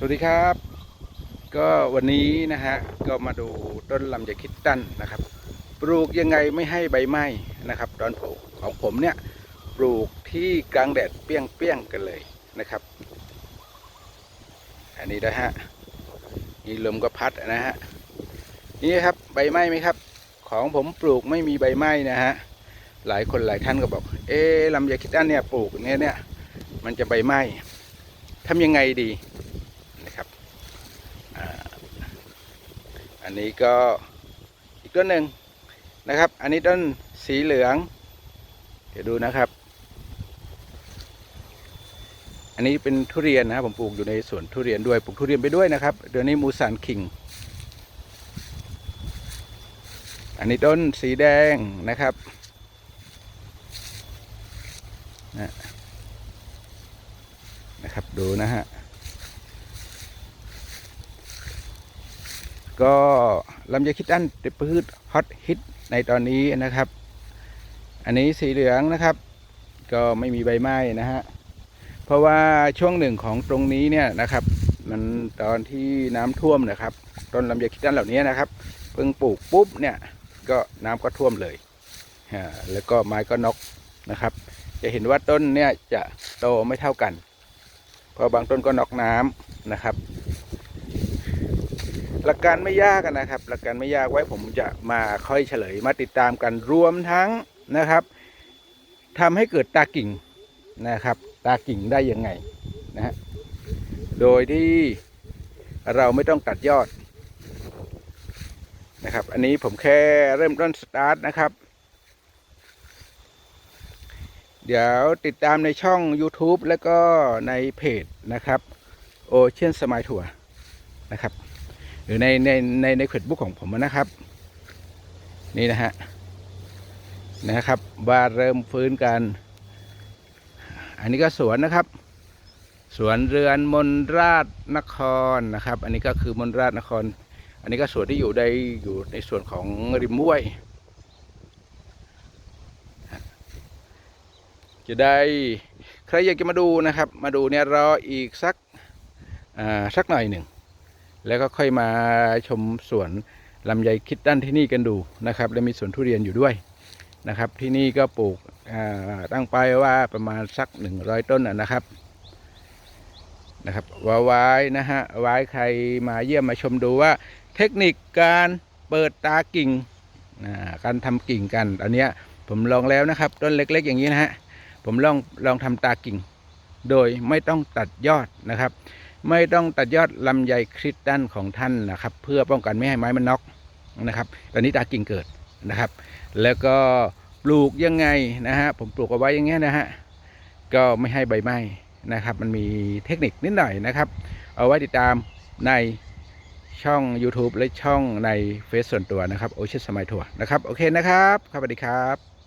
สวัสดีครับ ก็วันนี้นะฮะก็มาดูต้นลำไยคิดตันนะครับ ปลูกยังไงไม่ให้ใบไหม้นะครับตอนปลูกของผมเนี่ยปลูกที่กลางแดดเปี้ยงๆกันเลยนะครับ อันนี้นะฮะนี่ลมก็พัดนะฮะนี่ครับใบไหม้ไหมครับ ของผมปลูกไม่มีใบไหม้นะฮะหลายคนหลายท่านก็บอก เอ๊ลำไยคิดตันเนี่ยปลูกเนี่ยเนี่ยมันจะใบไหม้ทำยังไงดี นะครับอ่า อันนี้ก็อีกต้นหนึ่งนะครับ อันนี้ต้นสีเหลือง เดี๋ยวดูนะครับ อันนี้เป็นทุเรียนนะครับผมปลูกอยู่ในสวนทุเรียนด้วยปลูกทุเรียนไปด้วยนะครับเดี๋ยวนี้มูสานคิง อันนี้ต้นสีแดงนะครับนะนะครับดูนะฮะ ก็ลำไยคิดอันเป็นพืชฮอตฮิตในตอนนี้นะครับ อันนี้สีเหลืองนะครับ ก็ไม่มีใบไม้นะฮะเพราะว่าช่วงหนึ่งของตรงนี้เนี่ยนะครับ มันตอนที่น้ำท่วมนะครับ ต้นลำไยคิดอันเหล่านี้นะครับเพิ่งปลูกปุ๊บเนี่ยก็น้ำก็ท่วมเลยแล้วก็ไม้ก็นกนะครับ จะเห็นว่าต้นเนี่ยจะโตไม่เท่ากัน เพราะบางต้นก็นอกน้ำนะครับ หลักการไม่ยากนะครับ หลักการไม่ยากไว้ผมจะมาค่อยเฉลยมาติดตามกันรวมทั้งนะครับทำให้เกิดตากิ่งนะครับ ตากิ่งได้ยังไงนะฮะโดยที่เราไม่ต้องตัดยอดนะครับ อันนี้ผมแค่เริ่มต้นสตาร์ทนะครับ เดี๋ยวติดตามในช่อง YouTube แล้วก็ในเพจนะครับ Ocean Smile Tour นะครับ หรือในในในในเฟซบุ๊กของผมนะครับ นี่นะฮะนะครับว่าเริ่มฟื้นกัน อันนี้ก็สวนนะครับ สวนเรือนมนราชนครนะครับ อันนี้ก็คือมนราชนคร อันนี้ก็สวนที่อยู่ในอยู่ในส่วนของริมห้วย จะได้ใครอยากจะมาดูนะครับ มาดูเนี่ยรออีกสักอ่าสักหน่อยหนึ่ง แล้วก็ค่อยมาชมสวนลำไยคิดด้านที่นี่กันดูนะครับและมีสวนทุเรียนอยู่ด้วยนะครับ ที่นี่ก็ปลูกตั้งไปว่าประมาณสัก 100 ต้นนะครับนะครับว่าไว้นะฮะไว้ใครมาเยี่ยมมาชมดูว่า เทคนิคการเปิดตากิ่งการทำกิ่งกันอันนี้ผมลองแล้วนะครับ ต้นเล็ก ๆ อย่างนี้นะฮะผมลองลองทำตากิ่ง โดยไม่ต้องตัดยอดนะครับ ไม่ต้องตัดยอดลำไยคริสตันของท่านนะครับ เพื่อป้องกันไม่ให้ไม้มันน็อกนะครับ ตอนนี้ตากิ่งเกิดนะครับ แล้วก็ปลูกยังไงนะฮะผมปลูกเอาไว้อย่างเงี้ยนะฮะก็ไม่ให้ใบไหม้นะครับ มันมีเทคนิคนิดหน่อยนะครับ เอาไว้ติดตามในช่อง YouTube และช่องในเฟซส่วนตัวนะครับโอชิสมัยทัวร์นะครับ โอเคนะครับครับสวัสดีครับ